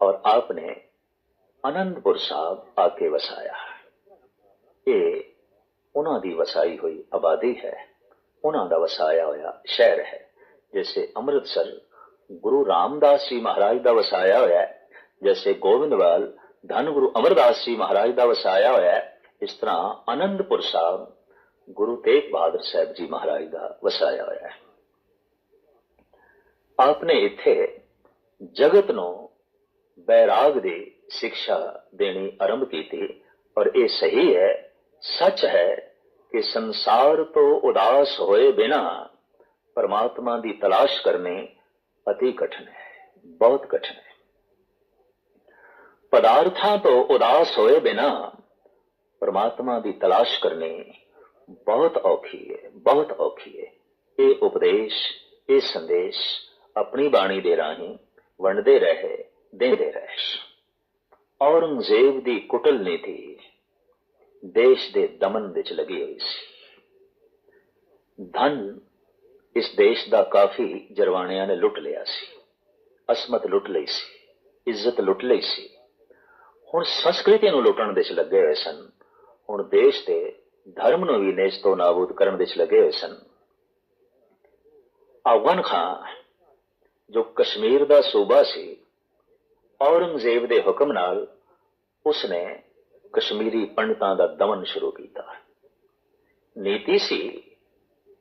ਔਰ ਆਪਨੇ ਅਨੰਦਪੁਰ ਸਾਹਿਬ ਆ ਕੇ ਵਸਾਇਆ। ਇਹ ਉਹਨਾਂ ਦੀ ਵਸਾਈ ਹੋਈ ਆਬਾਦੀ ਹੈ, ਉਹਨਾਂ ਦਾ ਵਸਾਇਆ ਹੋਇਆ ਸ਼ਹਿਰ ਹੈ, ਜੈਸੇ ਅੰਮ੍ਰਿਤਸਰ ਗੁਰੂ ਰਾਮਦਾਸ ਜੀ ਮਹਾਰਾਜ ਦਾ ਵਸਾਇਆ ਹੋਇਆ ਹੈ। ਜੈਸੇ ਗੋਬਿੰਦਵਾਲ ਧੰਨ ਗੁਰੂ ਅਮਰਦਾਸ ਜੀ ਮਹਾਰਾਜ ਦਾ ਵਸਾਇਆ ਹੋਇਆ ਹੈ, ਇਸ ਤਰ੍ਹਾਂ ਆਨੰਦਪੁਰ ਸਾਹਿਬ, ਗੁਰੂ ਤੇਗ ਬਹਾਦਰ ਸਾਹਿਬ ਜੀ ਮਹਾਰਾਜ ਦਾ ਵਸਾਇਆ ਹੋਇਆ ਹੈ। ਆਪਨੇ ਇੱਥੇ ਜਗਤ ਨੂੰ ਬੈਰਾਗ ਦੀ ਸਿੱਖਿਆ ਦੇਣੀ ਆਰੰਭ ਕੀਤੀ ਔਰ ਇਹ ਸਹੀ ਹੈ, ਸੱਚ ਹੈ ਕਿ ਸੰਸਾਰ ਤੋਂ ਉਦਾਸ ਹੋਏ ਬਿਨਾ ਪਰਮਾਤਮਾ ਦੀ ਤਲਾਸ਼ ਕਰਨੀ ਅਤੀ ਕਠਿਨ ਹੈ ਬਹੁਤ ਕਠਿਨ ਹੈ ਪਦਾਰਥਾਂ ਤੋਂ ਉਦਾਸ ਹੋਏ ਬਿਨਾ ਪਰਮਾਤਮਾ ਦੀ ਤਲਾਸ਼ ਕਰਨੀ ਬਹੁਤ ਔਖੀ ਹੈ ਬਹੁਤ ਔਖੀ ਹੈ ਇਹ ਉਪਦੇਸ਼ ਇਹ ਸੰਦੇਸ਼ ਆਪਣੀ ਬਾਣੀ ਦੇ ਰਾਹੀਂ ਵੰਡਦੇ ਰਹੇ ਦਿੰਦੇ ਰਹੇ ਔਰੰਗਜ਼ੇਬ ਦੀ ਕੁਟਲ ਨੀਤੀ ਦੇਸ਼ ਦੇ ਦਮਨ ਵਿੱਚ ਲੱਗੀ ਹੋਈ ਸੀ ਧਨ ਇਸ ਦੇਸ਼ ਦਾ ਕਾਫੀ ਜਰਵਾਣਿਆਂ ਨੇ ਲੁੱਟ ਲਿਆ ਸੀ। ਅਸਮਤ ਲੁੱਟ ਲਈ ਸੀ, ਇੱਜ਼ਤ ਲੁੱਟ ਲਈ ਸੀ। ਹੁਣ ਸੰਸਕ੍ਰਿਤੀ ਨੂੰ ਲੁੱਟਣ ਦੇ ਚ ਲੱਗੇ ਹੋਏ ਸਨ। ਹੁਣ ਦੇਸ਼ ਦੇ ਧਰਮ ਨੂੰ ਵੀ ਨੇਸ਼ ਤੋਂ ਨਾਬੂਦ ਕਰਨ ਦੇ ਚ ਲੱਗੇ ਹੋਏ ਸਨ। ਅਫਗਨ ਖਾਨ ਜੋ ਕਸ਼ਮੀਰ ਦਾ ਸੂਬਾ ਸੀ, ਔਰੰਗਜ਼ੇਬ ਦੇ ਹੁਕਮ ਨਾਲ ਉਸਨੇ ਕਸ਼ਮੀਰੀ ਪੰਡਤਾਂ ਦਾ ਦਮਨ ਸ਼ੁਰੂ ਕੀਤਾ। ਨੀਤੀ ਸੀ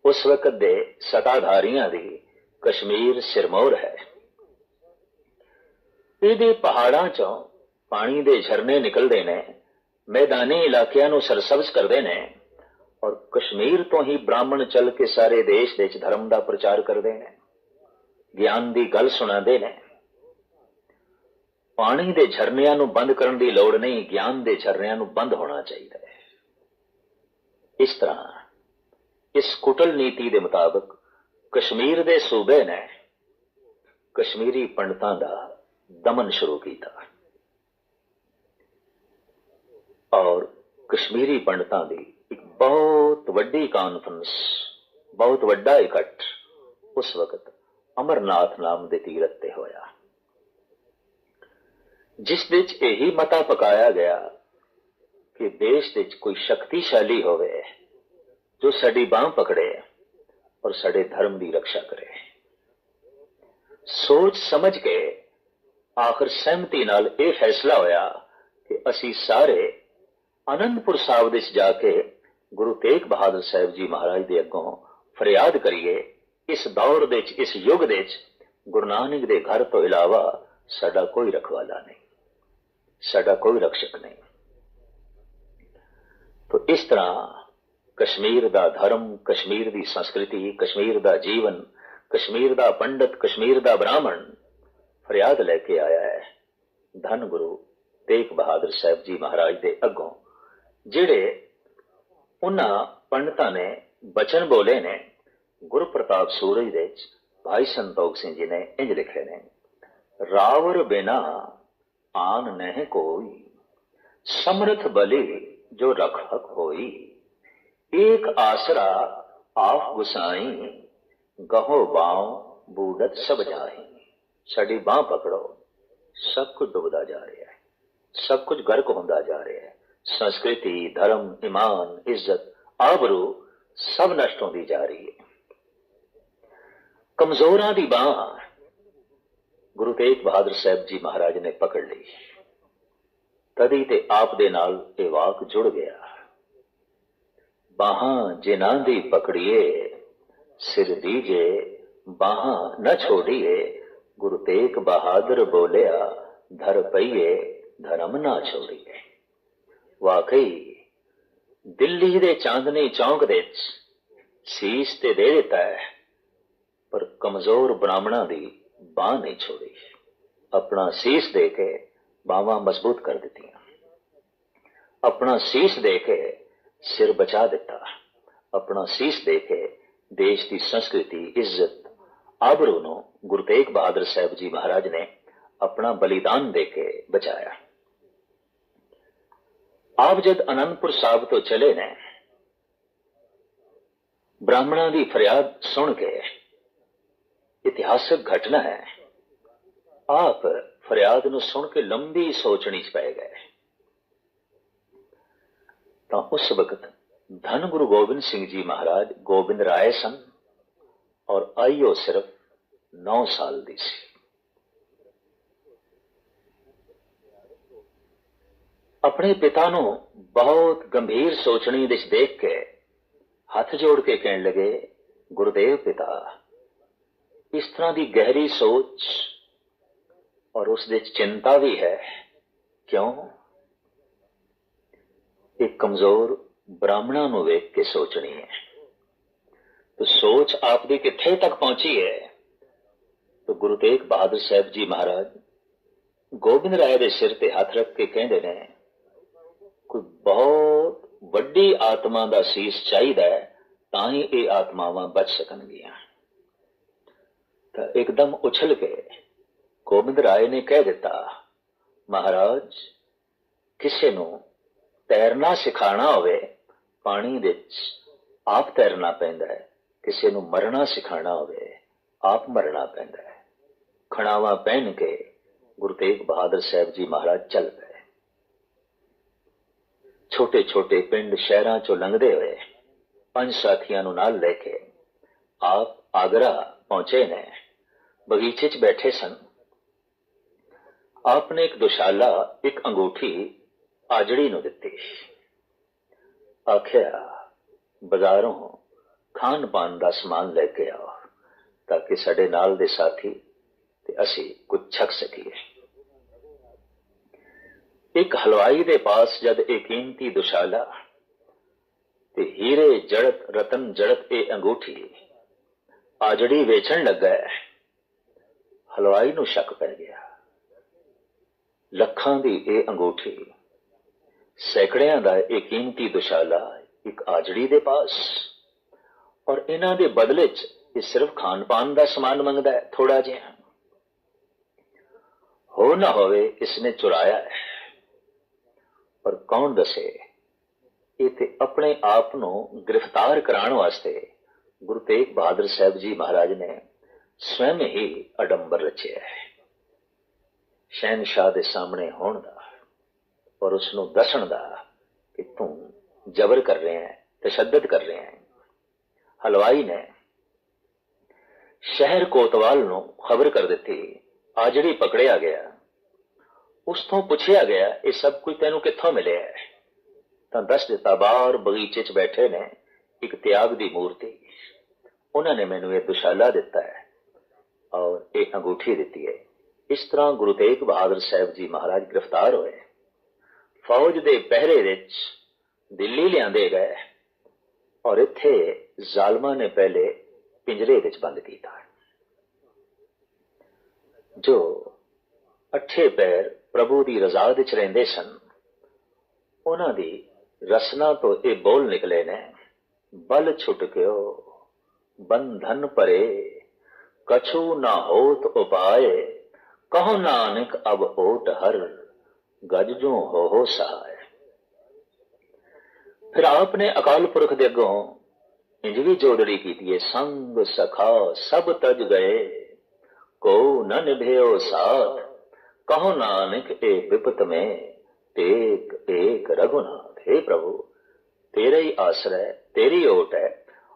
ਉਸ ਵਕਤ ਦੇ ਸਤਾਧਾਰੀਆਂ ਦੀ ਕਸ਼ਮੀਰ ਸਿਰਮੌਰ ਹੈ ਇਹਦੇ ਪਹਾੜਾਂ ਚੋਂ ਪਾਣੀ ਦੇ ਝਰਨੇ ਨਿਕਲਦੇ ਨੇ ਮੈਦਾਨੀ ਇਲਾਕਿਆਂ ਨੂੰ ਸਰਸਬਜ਼ ਕਰਦੇ ਨੇ ਔਰ ਕਸ਼ਮੀਰ ਤੋਂ ਹੀ ਬ੍ਰਾਹਮਣ ਚੱਲ ਕੇ ਸਾਰੇ ਦੇਸ਼ ਦੇ ਵਿੱਚ ਧਰਮ ਦਾ ਪ੍ਰਚਾਰ ਕਰਦੇ ਨੇ ਗਿਆਨ ਦੀ ਗੱਲ ਸੁਣਾਉਂਦੇ ਨੇ ਪਾਣੀ ਦੇ ਝਰਨਿਆਂ ਨੂੰ ਬੰਦ ਕਰਨ ਦੀ ਲੋੜ ਨਹੀਂ ਗਿਆਨ ਦੇ ਝਰਨਿਆਂ ਨੂੰ ਬੰਦ ਹੋਣਾ ਚਾਹੀਦਾ ਹੈ ਇਸ ਤਰ੍ਹਾਂ ਇਸ ਕੁਟਲ ਨੀਤੀ ਦੇ ਮੁਤਾਬਕ ਕਸ਼ਮੀਰ ਦੇ ਸੂਬੇ ਨੇ ਕਸ਼ਮੀਰੀ ਪੰਡਤਾਂ ਦਾ ਦਮਨ ਸ਼ੁਰੂ ਕੀਤਾ। ਔਰ ਕਸ਼ਮੀਰੀ ਪੰਡਤਾਂ ਦੀ ਇੱਕ ਬਹੁਤ ਵੱਡੀ ਕਾਨਫਰੰਸ ਬਹੁਤ ਵੱਡਾ ਇਕੱਠ ਉਸ ਵਕਤ ਅਮਰਨਾਥ ਨਾਮ ਦੇ ਤੀਰਥ ਤੇ ਹੋਇਆ। ਜਿਸ ਵਿੱਚ ਇਹੀ ਮਤਾ ਪਕਾਇਆ ਗਿਆ ਕਿ ਦੇਸ਼ ਵਿੱਚ ਕੋਈ ਸ਼ਕਤੀਸ਼ਾਲੀ ਹੋਵੇ ਜੋ ਸਾਡੀ ਬਾਹ ਪਕੜੇ ਔਰ ਸਾਡੇ ਧਰਮ ਦੀ ਰੱਖਿਆ ਕਰੇ। ਸੋਚ ਸਮਝ ਕੇ ਆਖਰ ਸਹਿਮਤੀ ਨਾਲ ਇਹ ਫੈਸਲਾ ਹੋਇਆ ਕਿ ਅਸੀਂ ਸਾਰੇ ਅਨੰਦਪੁਰ ਸਾਹਿਬ ਵਿੱਚ ਜਾ ਕੇ ਗੁਰੂ ਤੇਗ ਬਹਾਦਰ ਸਾਹਿਬ ਜੀ ਮਹਾਰਾਜ ਦੇ ਅੱਗੋਂ ਫਰਿਆਦ ਕਰੀਏ, ਇਸ ਦੌਰ ਦੇ ਵਿੱਚ, ਇਸ ਯੁੱਗ ਦੇ ਵਿੱਚ ਗੁਰੂ ਨਾਨਕ ਦੇ ਘਰ ਤੋਂ ਇਲਾਵਾ ਸਾਡਾ ਕੋਈ ਰਖਵਾਲਾ ਨਹੀਂ, ਸਾਡਾ ਕੋਈ ਰਖਸ਼ਕ ਨਹੀਂ। ਤੋ ਇਸ ਤਰ੍ਹਾਂ ਕਸ਼ਮੀਰ ਦਾ ਧਰਮ, ਕਸ਼ਮੀਰ ਦੀ ਸੰਸਕ੍ਰਿਤੀ, ਕਸ਼ਮੀਰ ਦਾ ਜੀਵਨ, ਕਸ਼ਮੀਰ ਦਾ ਪੰਡਤ, ਕਸ਼ਮੀਰ ਦਾ ਬ੍ਰਾਹਮਣ ਫਰਿਆਦ ਲੈ ਕੇ ਆਇਆ ਹੈ। ਧੰਨ ਗੁਰੂ ਤੇਗ ਬਹਾਦਰ ਸਾਹਿਬ ਜੀ ਮਹਾਰਾਜ ਦੇ ਅੱਗੋਂ, ਜਿਹੜੇ ਉਹਨਾਂ ਪੰਡਤਾਂ ਨੇ ਬਚਨ ਬੋਲੇ ਨੇ ਗੁਰੂ ਪ੍ਰਤਾਪ ਸੂਰਜ ਦੇ ਭਾਈ ਸੰਤੋਖ ਸਿੰਘ ਜੀ ਨੇ ਇੰਜ ਲਿਖੇ ਨੇ, ਰਾਵਰ ਬਿਨਾ ਆਨ ਨਹੀਂ ਕੋਈ, ਸਮਰਥ ਬਲੀ ਜੋ ਰਖਕ ਹੋਈ। ਏਕ ਆਸਰਾ ਆਪ ਗੁਸਾਈ ਗਹੋ ਬਾਉ ਬੂਡਤ ਸਭ ਜਾਹੀ ਸਾਡੀ ਬਾਹ ਪਕੜੋ ਸਭ ਕੁਝ ਡੁੱਬਦਾ ਜਾ ਰਿਹਾ ਹੈ ਸਭ ਕੁਝ ਗਰਕ ਹੁੰਦਾ ਜਾ ਰਿਹਾ ਹੈ ਸੰਸਕ੍ਰਿਤੀ ਧਰਮ ਇਮਾਨ ਇੱਜ਼ਤ ਆਬਰੂ ਸਭ ਨਸ਼ਟ ਹੁੰਦੀ ਜਾ ਰਹੀ ਹੈ ਕਮਜ਼ੋਰਾਂ ਦੀ ਬਾਹ ਗੁਰੂ ਤੇਗ ਬਹਾਦਰ ਸਾਹਿਬ ਜੀ ਮਹਾਰਾਜ ਨੇ ਪਕੜ ਲਈ ਤਦੀ ਤੇ ਆਪ ਦੇ ਨਾਲ ਇਹ ਵਾਕ ਜੁੜ ਗਿਆ ਬਾਹਾਂ ਜਿਨ੍ਹਾਂ ਦੀ ਪਕੜੀਏ, ਸਿਰ ਦੀਜੇ, ਬਾਹਾਂ ਨਾ ਛੋੜੀਏ। ਗੁਰੂ ਤੇਗ ਬਹਾਦਰ ਬੋਲਿਆ, ਧਰ ਪਈਏ, ਧਰਮ ਨਾ ਛੋੜੀਏ। ਵਾਕਈ, ਦਿੱਲੀ ਦੇ ਚਾਂਦਨੀ ਚੌਂਕ ਦੇ ਵਿੱਚ ਸੀਸ ਤੇ ਦੇ ਦਿੱਤਾ ਹੈ, ਪਰ ਕਮਜ਼ੋਰ ਬ੍ਰਾਹਮਣਾਂ ਦੀ ਬਾਹ ਨਹੀਂ ਛੋੜੀ। ਆਪਣਾ ਸੀਸ ਦੇ ਕੇ ਬਾਹਾਂ ਮਜ਼ਬੂਤ ਕਰ ਦਿੱਤੀਆਂ। ਆਪਣਾ ਸੀਸ ਦੇ ਕੇ ਸਿਰ ਬਚਾ ਦਿੱਤਾ। ਆਪਣਾ ਸੀਸ ਦੇ ਕੇ ਦੇਸ਼ ਦੀ ਸੰਸਕ੍ਰਿਤੀ, ਇੱਜ਼ਤ ਆਬਰੂ ਨੂੰ ਗੁਰੂ ਤੇਗ ਬਹਾਦਰ ਸਾਹਿਬ ਜੀ ਮਹਾਰਾਜ ਨੇ ਆਪਣਾ ਬਲੀਦਾਨ ਦੇ ਕੇ ਬਚਾਇਆ। ਆਪ ਜਦ ਅਨੰਦਪੁਰ ਸਾਹਿਬ ਤੋਂ ਚਲੇ ਨੇ, ਬ੍ਰਾਹਮਣਾਂ ਦੀ ਫਰਿਆਦ ਸੁਣ ਕੇ ਇਤਿਹਾਸਕ ਘਟਨਾ ਹੈ, ਆਪ ਫਰਿਆਦ ਨੂੰ ਸੁਣ ਕੇ ਲੰਬੀ ਸੋਚਣੀ ਚ ਪੈ ਗਏ। ਤਾਂ ਉਸ ਵਕਤ ਧੰਨ ਗੁਰੂ ਗੋਬਿੰਦ ਸਿੰਘ ਜੀ ਮਹਾਰਾਜ ਗੋਬਿੰਦ ਰਾਏ ਸਨ ਔਰ ਆਈਓ ਸਿਰਫ 9 ਸਾਲ ਦੀ ਸੀ ਆਪਣੇ ਪਿਤਾ ਨੂੰ ਬਹੁਤ ਗੰਭੀਰ ਸੋਚਣੀ ਵਿੱਚ ਦੇਖ ਕੇ ਹੱਥ ਜੋੜ ਕੇ ਕਹਿਣ ਲਗੇ ਗੁਰਦੇਵ ਪਿਤਾ ਇਸ ਤਰ੍ਹਾਂ ਦੀ ਗਹਿਰੀ ਸੋਚ ਔਰ ਉਸ ਦੇ ਚਿੰਤਾ ਵੀ ਹੈ ਕਿਉਂ ਇੱਕ ਕਮਜ਼ੋਰ ਬ੍ਰਾਹਮਣਾਂ ਨੂੰ ਵੇਖ ਕੇ ਸੋਚਣੀ ਹੈ तो सोच आपकी किथे तक पहुंची है तो गुरु तेग बहादुर साहब जी महाराज ਗੋਬਿੰਦ ਰਾਏ ਦੇ ਸਿਰ ਤੇ ਹੱਥ ਰੱਖ ਕੇ ਕਹਿੰਦੇ ਨੇ ਕੋਈ ਬਹੁਤ ਵੱਡੀ ਆਤਮਾ ਦਾ ਸੀਸ ਚਾਹੀਦਾ ਹੈ ਤਾਂ ਹੀ ਇਹ ਆਤਮਾਵਾਂ ਬਚ ਸਕਣਗੀਆਂ ਤਾਂ ਇੱਕਦਮ ਉਛਲ ਕੇ ਗੋਬਿੰਦ ਰਾਏ ਨੇ ਕਹਿ ਦਿੱਤਾ ਮਹਾਰਾਜ ਕਿਸੇ ਨੂੰ ਤੈਰਨਾ ਸਿਖਾਣਾ ਹੋਵੇ, ਪਾਣੀ ਵਿੱਚ ਆਪ ਤੈਰਨਾ ਪੈਂਦਾ ਹੈ। ਕਿਸੇ ਨੂੰ ਮਰਨਾ ਸਿਖਾਣਾ ਹੋਵੇ, ਆਪ ਮਰਨਾ ਪੈਂਦਾ ਹੈ। ਖਣਾਵਾ ਪਹਿਨ ਕੇ ਗੁਰੂ ਤੇਗ ਬਹਾਦਰ ਸਾਹਿਬ ਜੀ ਮਹਾਰਾਜ ਚੱਲ ਪਏ। ਛੋਟੇ ਛੋਟੇ ਪਿੰਡ ਸ਼ਹਿਰਾਂ ਚੋਂ ਲੰਘਦੇ ਹੋਏ ਪੰਜ ਸਾਥੀਆਂ ਨੂੰ ਨਾਲ ਲੈ ਕੇ ਆਪ ਆਗਰਾ ਪਹੁੰਚੇ ਨੇ। ਬਗੀਚੇ 'ਚ ਬੈਠੇ ਸਨ। ਆਪਨੇ ਇੱਕ ਦੁਸ਼ਾਲਾ, ਇੱਕ ਅੰਗੂਠੀ ਆਜੜੀ ਨੂੰ ਦਿੱਤੀ। ਆਖਿਆ, ਬਾਜ਼ਾਰੋਂ ਖਾਣ ਪਾਣ ਦਾ ਸਮਾਨ ਲੈ ਕੇ ਆਓ, ਤਾਂ ਕਿ ਸਾਡੇ ਨਾਲ ਦੇ ਸਾਥੀ ਤੇ ਅਸੀਂ ਕੁਝ ਛਕ ਸਕੀਏ। ਇੱਕ ਹਲਵਾਈ ਦੇ ਪਾਸ ਜਦ ਇਹ ਕੀਮਤੀ ਦੁਸ਼ਾਲਾ ਤੇ ਹੀਰੇ ਜੜਤ, ਰਤਨ ਜੜਤ ਇਹ ਅੰਗੂਠੀ ਆਜੜੀ ਵੇਚਣ ਲੱਗਾ ਹਲਵਾਈ ਨੂੰ ਸ਼ੱਕ ਪੈ ਗਿਆ। ਲੱਖਾਂ ਦੀ ਇਹ ਅੰਗੂਠੀ ਸੈਕੜਿਆਂ ਦਾ ਇਹ ਕੀਮਤੀ ਦੁਸ਼ਾਲਾ ਇੱਕ ਆਜੜੀ ਦੇ ਪਾਸ। ਔਰ ਇਹਨਾਂ ਦੇ ਬਦਲੇ 'ਚ ਇਹ ਸਿਰਫ ਖਾਣ ਪਾਣ ਦਾ ਸਮਾਨ ਮੰਗਦਾ ਹੈ ਥੋੜਾ ਜਿਹਾ। ਹੋ ਨਾ ਹੋਵੇ, ਇਸਨੇ ਚੁਰਾਇਆ ਹੈ। ਪਰ ਕੌਣ ਦੱਸੇ ਇਹ ਤੇ ਆਪਣੇ ਆਪ ਨੂੰ ਗ੍ਰਿਫਤਾਰ ਕਰਾਉਣ ਵਾਸਤੇ ਗੁਰੂ ਤੇਗ ਬਹਾਦਰ ਸਾਹਿਬ ਜੀ ਮਹਾਰਾਜ ਨੇ ਸਵੈਮ ਹੀ ਅਡੰਬਰ ਰਚਿਆ ਹੈ। ਸ਼ਹਿਨशाह ਦੇ ਸਾਹਮਣੇ ਹੋਣ ਦਾ ਔਰ ਉਸ ਨੂੰ ਦੱਸਣ ਦਾ ਕਿ ਤੂੰ ਜ਼ਬਰ ਕਰ ਰਿਹਾ ਹੈ, ਤਸ਼ੱਦਦ ਕਰ ਰਿਹਾ ਹੈ। ਹਲਵਾਈ ਨੇ ਸ਼ਹਿਰ ਕੋਤਵਾਲ ਨੂੰ ਖਬਰ ਕਰ ਦਿੱਤੀ, ਆ ਜਿਹੜੀ ਪਕੜਿਆ ਗਿਆ, ਉਸ ਤੋਂ ਪੁੱਛਿਆ ਗਿਆ, ਇਹ ਸਭ ਕੁਝ ਤੈਨੂੰ ਕਿੱਥੋਂ ਮਿਲਿਆ ਹੈ? ਤਾਂ ਦੱਸ ਦਿੱਤਾ, ਬਾਹਰ ਬਗੀਚੇ 'ਚ ਬੈਠੇ ਨੇ ਇੱਕ ਤਿਆਗ ਦੀ ਮੂਰਤੀ। ਉਹਨਾਂ ਨੇ ਮੈਨੂੰ ਇਹ ਦੁਸ਼ਾਲਾ ਦਿੱਤਾ ਹੈ ਔਰ ਇਹ ਅੰਗੂਠੀ ਦਿੱਤੀ ਹੈ। ਇਸ ਤਰ੍ਹਾਂ ਗੁਰੂ ਤੇਗ ਬਹਾਦਰ ਸਾਹਿਬ ਜੀ ਮਹਾਰਾਜ ਗ੍ਰਿਫਤਾਰ ਹੋਏ। ਫੌਜ ਦੇ ਪਹਿਰੇ ਵਿੱਚ ਦਿੱਲੀ ਲਿਆਂਦੇ ਗਏ ਔਰ ਇੱਥੇ ਜ਼ਾਲਮਾਂ ਨੇ ਪਹਿਲੇ ਪਿੰਜਰੇ ਵਿੱਚ ਬੰਦ ਕੀਤਾ। ਜੋ ਅੱਠੇ ਪੈਰ ਪ੍ਰਭੂ ਦੀ ਰਜ਼ਾ ਵਿੱਚ ਰਹਿੰਦੇ ਸਨ, ਉਹਨਾਂ ਦੀ ਰਸਨਾ ਤੋਂ ਇਹ ਬੋਲ ਨਿਕਲੇ ਨੇ, ਬਲ ਛੁਟ ਗਿਓ, ਬੰਧਨ ਪਰੇ ਕਛੂ ਨਾ ਹੋਤ ਉਪਾਏ, ਕਹੋ ਨਾਨਕ ਅਬ ਓਟ ਹਰ। ਗਜ ਜੋ ਹੋ ਹੋ ਸਹਾਇ ਫਿਰ ਆਪ ਨੇ ਅਕਾਲ ਪੁਰਖ ਦੇ ਅੱਗੋਂ ਇੰਜ ਵੀ ਜੋਦੜੀ ਕੀਤੀ ਹੈ ਸੰਗ ਸਖਾ ਸਭ ਤਜ ਗਏ ਕੋ ਨ ਨਿਭਿਓ ਸਾਥ ਕਹੋ ਨਾਨਕ ਏ ਵਿਪਤ ਮੈਂ ਏਕ ਏਕ ਰਘੁਨਾਥ हे ਪ੍ਰਭੂ ਤੇਰਾ ਹੀ ਆਸਰਾ ਤੇਰੀ ਓਟ ਹੈ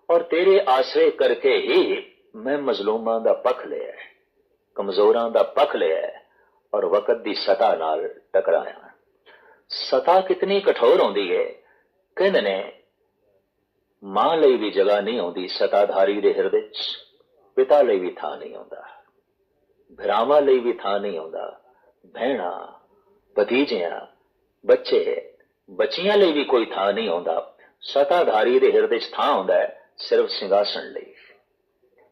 ਔਰ ਤੇਰੇ ਆਸਰੇ ਕਰਕੇ ਹੀ ਮੈਂ ਮਜ਼ਲੂਮਾਂ ਦਾ ਪੱਖ ਲਿਆ ਹੈ ਕਮਜ਼ੋਰਾਂ ਦਾ ਪੱਖ ਲਿਆ ਹੈ ਔਰ ਵਕਤ ਦੀ ਸਤਾ ਨਾਲ ਟਕਰਾਇਆ ਸਤਾ ਕਿਤਨੀ ਕਠੋਰ ਹੁੰਦੀ ਹੈ ਕਹਿੰਦੇ ਨੇ ਮਾਂ ਲਈ ਵੀ ਜਗ੍ਹਾ ਨਹੀਂ ਹੁੰਦੀ ਸਤਾਧਾਰੀ ਦੇ ਹਿਰਦੇ 'ਚ ਪਿਤਾ ਲਈ ਵੀ ਥਾਂ ਨਹੀਂ ਹੁੰਦਾ ਭਰਾਵਾਂ ਲਈ ਵੀ ਥਾਂ ਨਹੀਂ ਆਉਂਦਾ ਭੈਣਾ ਭਤੀਜਿਆਂ ਬੱਚੇ ਬੱਚੀਆਂ ਲਈ ਵੀ ਕੋਈ ਥਾਂ ਨਹੀਂ ਆਉਂਦਾ ਸਤਾਧਾਰੀ ਦੇ ਹਿਰਦੇ 'ਚ ਥਾਂ ਹੁੰਦਾ ਹੈ ਸਿਰਫ ਸਿੰਘਾਸਣ ਲਈ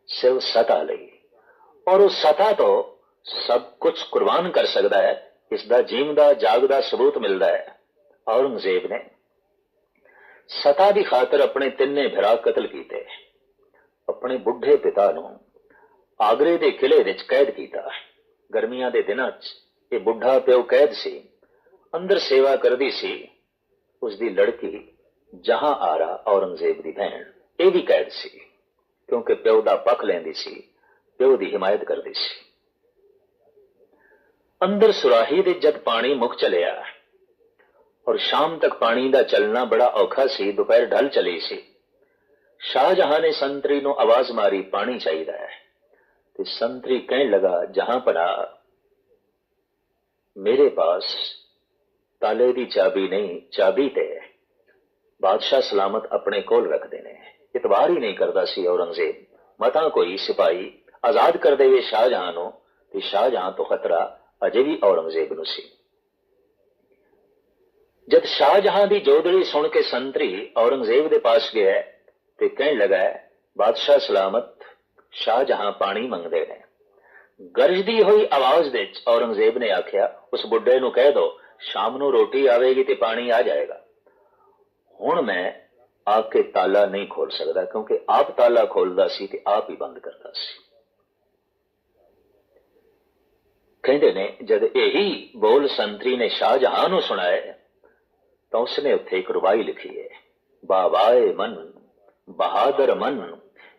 ਸਿਰਫ ਸਤਾ ਲਈ ਔਰ ਉਹ ਸਤਾ ਤੋਂ ਸਭ ਕੁਝ ਕੁਰਬਾਨ ਕਰ ਸਕਦਾ ਹੈ ਇਸ ਦਾ ਜੀਵਦਾ, ਜਾਗਦਾ ਸਬੂਤ ਮਿਲਦਾ ਹੈ, ਔਰੰਗਜ਼ੇਬ ਨੇ ਸਤਾ ਦੀ ਖਾਤਰ ਆਪਣੇ ਤਿੰਨੇ ਭਰਾ ਕਤਲ ਕੀਤੇ। ਆਪਣੇ ਬੁੱਢੇ ਪਿਤਾ ਨੂੰ ਆਗਰੇ ਦੇ ਕਿਲੇ ਵਿੱਚ ਕੈਦ ਕੀਤਾ। ਗਰਮੀਆਂ ਦੇ ਦਿਨਾਂ 'ਚ ਇਹ ਬੁੱਢਾ ਪਿਓ ਕੈਦ ਸੀ, ਅੰਦਰ ਸੇਵਾ ਕਰਦੀ ਸੀ। ਉਸ ਦੀ ਲੜਕੀ ਜਹਾਂ ਆਰਾ ਔਰੰਗਜ਼ੇਬ ਦੀ ਭੈਣ, ਇਹ ਵੀ ਕੈਦ ਸੀ, ਕਿਉਂਕਿ ਪਿਓ ਦਾ ਪੱਖ ਲੈਂਦੀ ਸੀ, ਪਿਓ ਦੀ ਹਿਮਾਇਤ ਕਰਦੀ ਸੀ। ਅੰਦਰ ਸੁਰਾਹੀ ਦੇ ਜਦ ਪਾਣੀ ਮੁੱਕ ਚਲਿਆ ਔਰ ਸ਼ਾਮ ਤੱਕ ਪਾਣੀ ਦਾ ਚੱਲਣਾ ਬੜਾ ਔਖਾ ਸੀ, ਦੁਪਹਿਰ ਢਲ ਚਲੀ ਸੀ। ਸ਼ਾਹਜਹਾਂ ਨੇ ਸੰਤਰੀ ਨੂੰ ਆਵਾਜ਼ ਮਾਰੀ, ਪਾਣੀ ਚਾਹੀਦਾ ਹੈ। ਤੇ ਸੰਤਰੀ ਕਹਿਣ ਲਗਾ, ਜਹਾਂ ਪਨਾ ਮੇਰੇ ਪਾਸ ਤਾਲੇ ਦੀ ਚਾਬੀ ਨਹੀਂ, ਚਾਬੀ ਤੇ ਬਾਦਸ਼ਾਹ ਸਲਾਮਤ ਆਪਣੇ ਕੋਲ ਰੱਖਦੇ ਨੇ। ਇਤਬਾਰ ਹੀ ਨਹੀਂ ਕਰਦਾ ਸੀ ਔਰੰਗਜ਼ੇਬ। ਮਤਾ ਕੋਈ ਸਿਪਾਹੀ ਆਜ਼ਾਦ ਕਰ ਦੇਵੇ ਸ਼ਾਹਜਹਾਂ ਨੂੰ, ਤੇ ਸ਼ਾਹਜਹਾਂ ਤੋਂ ਖਤਰਾ ਅਜੇ ਵੀ ਔਰੰਗਜ਼ੇਬ ਨੂੰ ਸੀ। ਜਦ ਸ਼ਾਹਜਹਾਂ ਦੀ ਜੋਦੜੀ ਸੁਣ ਕੇ ਸੰਤਰੀ ਔਰੰਗਜ਼ੇਬ ਦੇ ਪਾਸ ਗਿਆ ਤੇ ਕਹਿਣ ਲੱਗਾ, ਬਾਦਸ਼ਾਹ ਸਲਾਮਤ, ਸ਼ਾਹਜਹਾਂ ਪਾਣੀ ਮੰਗਦੇ ਨੇ। ਗਰਜਦੀ ਹੋਈ ਆਵਾਜ਼ ਵਿੱਚ ਔਰੰਗਜ਼ੇਬ ਨੇ ਆਖਿਆ, ਉਸ ਬੁੱਢੇ ਨੂੰ ਕਹਿ ਦੋ, ਸ਼ਾਮ ਨੂੰ ਰੋਟੀ ਆਵੇਗੀ ਤੇ ਪਾਣੀ ਆ ਜਾਏਗਾ। ਹੁਣ ਮੈਂ ਆ ਕੇ ਤਾਲਾ ਨਹੀਂ ਖੋਲ ਸਕਦਾ, ਕਿਉਂਕਿ ਆਪ ਤਾਲਾ ਖੋਲਦਾ ਸੀ ਤੇ ਆਪ ਹੀ ਬੰਦ ਕਰਦਾ ਸੀ। ਕਹਿੰਦੇ ਨੇ, ਜਦ ਇਹੀ ਬੋਲ ਸੰਤਰੀ ਨੇ ਸ਼ਾਹਜਹਾਨ ਨੂੰ ਸੁਣਾਏ, ਤਾਂ ਉਸਨੇ ਉੱਥੇ ਇੱਕ ਰਵਾਈ ਲਿਖੀ ਹੈ, ਬਾਵਾਏ ਮਨ, ਬਹਾਦਰ ਮਨ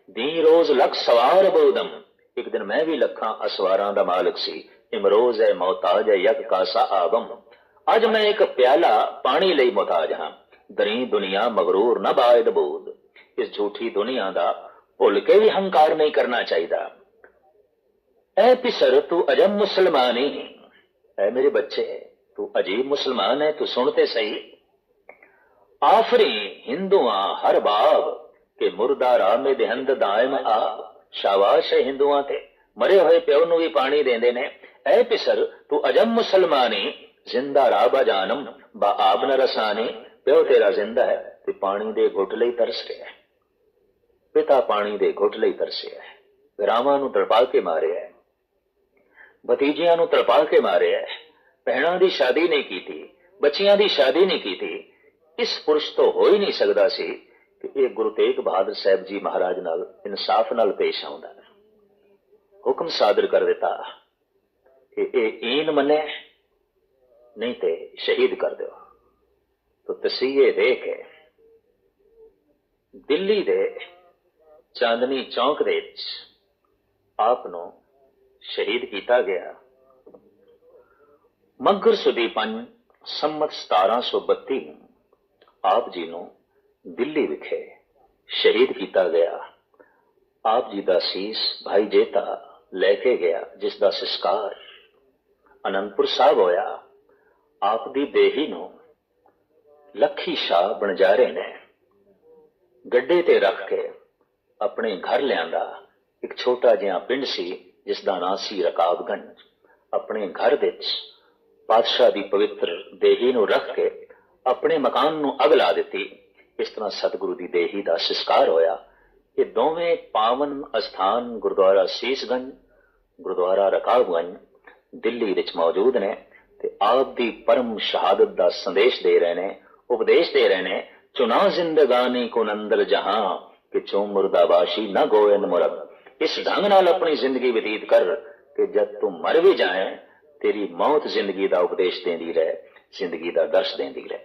ਦੀ ਰੋਜ਼ ਲਖ ਸਵਾਰ ਬੋਦਮ ਇੱਕ ਦਿਨ ਮੈਂ ਵੀ ਲੱਖਾਂ ਅਸਵਾਰਾਂ ਦਾ ਮਾਲਕ ਸੀ, ਇਮਰੋਜ਼ ਹੈ ਮੌਤਾਜ ਹੈ ਯਕ ਕਾਸਾ ਆਬਮ ਅੱਜ ਮੈਂ ਇੱਕ ਪਿਆਲਾ ਪਾਣੀ ਲਈ ਮੁਹਤਾਜ ਹਾਂ, ਦਰੀ ਦੁਨੀਆ ਮਗਰੂਰ ਨਾ ਬਾਇਦ ਬੋਦ ਇਸ ਝੂਠੀ ਦੁਨੀਆ ਦਾ ਭੁੱਲ ਕੇ ਵੀ ਹੰਕਾਰ ਨਹੀਂ ਕਰਨਾ ਚਾਹੀਦਾ। ਐ ਪਿਸਰ ਤੂੰ ਅਜਮ ਮੁਸਲਮਾਨੀ ਐ ਮੇਰੇ ਬੱਚੇ, ਤੂੰ ਅਜੀਬ ਮੁਸਲਮਾਨ ਹੈ ਤੂੰ ਸੁਣ ਤੇ ਸਹੀ। ਆਫਰੀ ਹਿੰਦੂਆਂ ਹਰ ਬਾਬ ਕਿ ਮੁਰਦਾ ਰਾਮੇ ਦੇ ਹੰਦ ਦਾਇਮ ਆ ਸ਼ਾਬਾਸ਼ ਹੈ ਹਿੰਦੂਆਂ ਤੇ, ਮਰੇ ਹੋਏ ਪਿਓ ਨੂੰ ਵੀ ਪਾਣੀ ਦਿੰਦੇ ਨੇ। ਐ ਪਿਸਰ ਤੂੰ ਅਜਮ ਮੁਸਲਮਾਨੀ ਜ਼ਿੰਦਾ ਰਾਬਾ ਜਾਨਮ, ਬਾ ਆਬ ਨ ਰਸਾਨੀ। ਪਿਓ ਤੇਰਾ ਜ਼ਿੰਦਾ ਹੈ ਤੇ ਪਾਣੀ ਦੇ ਘੁੱਟ ਲਈ ਤਰਸ ਰਿਹਾ ਪਿਤਾ ਪਾਣੀ ਦੇ ਘੁੱਟ ਲਈ ਤਰਸਿਆ ਹੈ ਵਿਰਾਵਾਂ ਨੂੰ ਤੜਪਾ ਕੇ ਮਾਰਿਆ ਭਤੀਜਿਆਂ ਨੂੰ ਤੜਪਾ ਕੇ ਮਾਰਿਆ ਭੈਣਾਂ ਦੀ ਸ਼ਾਦੀ ਨਹੀਂ ਕੀਤੀ, ਬੱਚਿਆਂ ਦੀ ਸ਼ਾਦੀ ਨਹੀਂ ਕੀਤੀ। ਇਸ ਪੁਰਸ਼ ਤੋਂ ਹੋ ਹੀ ਨਹੀਂ ਸਕਦਾ ਸੀ ਕਿ ਇਹ ਗੁਰੂ ਤੇਗ ਬਹਾਦਰ ਸਾਹਿਬ ਜੀ ਮਹਾਰਾਜ ਨਾਲ ਇਨਸਾਫ ਨਾਲ ਪੇਸ਼ ਆਉਂਦਾ ਹੁਕਮ ਸਾਦਰ ਕਰ ਦਿੱਤਾ ਕਿ ਇਹ ਈਨ ਮੰਨੇ, ਨਹੀਂ ਤੇ ਸ਼ਹੀਦ ਕਰ ਦਿਓ। ਤੋ ਤਸੀਹੇ ਦੇ ਕੇ ਦਿੱਲੀ ਦੇ ਚਾਂਦਨੀ ਚੌਂਕ ਦੇ ਵਿੱਚ ਆਪ ਨੂੰ ਸ਼ਹੀਦ ਕੀਤਾ ਗਿਆ। ਮੱਘਰ ਸੁਦੀ ਸੰਮਤ 1732 ਨੂੰ ਆਪ ਜੀ ਨੂੰ ਦਿੱਲੀ ਵਿਖੇ ਸ਼ਹੀਦ ਕੀਤਾ ਗਿਆ। ਆਪ ਜੀ ਦਾ ਸੀਸ ਭਾਈ ਜੇਤਾ ਲੈ ਕੇ ਗਿਆ, ਜਿਸ ਦਾ ਸੰਸਕਾਰ ਅਨੰਦਪੁਰ ਸਾਹਿਬ ਹੋਇਆ। ਆਪ ਦੀ ਦੇਹੀ ਨੂੰ ਲੱਖੀ ਸ਼ਾਹ ਬਣਜਾਰੇ ਨੇ। ਗੱਡੇ ਤੇ ਰੱਖ ਕੇ ਆਪਣੇ ਘਰ ਲਿਆਂਦਾ ਇੱਕ ਛੋਟਾ ਜਿਹਾ ਪਿੰਡ ਸੀ। ਜਿਸ ਦਾ ਨਾਂ ਸੀ ਰਕਾਬਗੰਜ, ਆਪਣੇ ਘਰ ਵਿੱਚ ਪਾਤਸ਼ਾਹ ਦੀ ਪਵਿੱਤਰ ਦੇਹੀ ਨੂੰ ਰੱਖ ਕੇ ਆਪਣੇ ਮਕਾਨ ਨੂੰ ਅਗ ਲਾ ਦਿੱਤੀ। ਇਸ ਤਰ੍ਹਾਂ ਸਤਿਗੁਰੂ ਦੀ ਦੇਹੀ ਦਾ ਸੰਸਕਾਰ ਹੋਇਆ। ਇਹ ਦੋਵੇਂ ਪਾਵਨ ਅਸਥਾਨ ਗੁਰਦੁਆਰਾ ਸੀਸਗੰਜ, ਗੁਰਦੁਆਰਾ ਰਕਾਬਗੰਜ, ਦਿੱਲੀ ਵਿੱਚ ਮੌਜੂਦ ਨੇ ਤੇ ਆਪ ਦੀ ਪਰਮ ਸ਼ਹਾਦਤ ਦਾ ਸੰਦੇਸ਼ ਦੇ ਰਹੇ ਨੇ, ਉਪਦੇਸ਼ ਦੇ ਰਹੇ ਨੇ ਚੁਨਾ ਜ਼ਿੰਦਗਾਨੀ ਕੋ ਨੰਦਰ ਜਹਾਂ ਕਿ ਚੋ ਮੁਰਦਾਬਾਸ਼ੀ ਨਾ ਗੋਇਨ ਮੁਰਦ ਇਸ ਢੰਗ ਨਾਲ ਆਪਣੀ ਜ਼ਿੰਦਗੀ ਬਤੀਤ ਕਰ ਕਿ ਜਦ ਤੂੰ ਮਰ ਵੀ ਜਾਏ ਤੇਰੀ ਮੌਤ ਜ਼ਿੰਦਗੀ ਦਾ ਉਪਦੇਸ਼ ਦਿੰਦੀ ਰਹੇ ਜ਼ਿੰਦਗੀ ਦਾ ਦਰਸ ਦਿੰਦੀ ਰਹੇ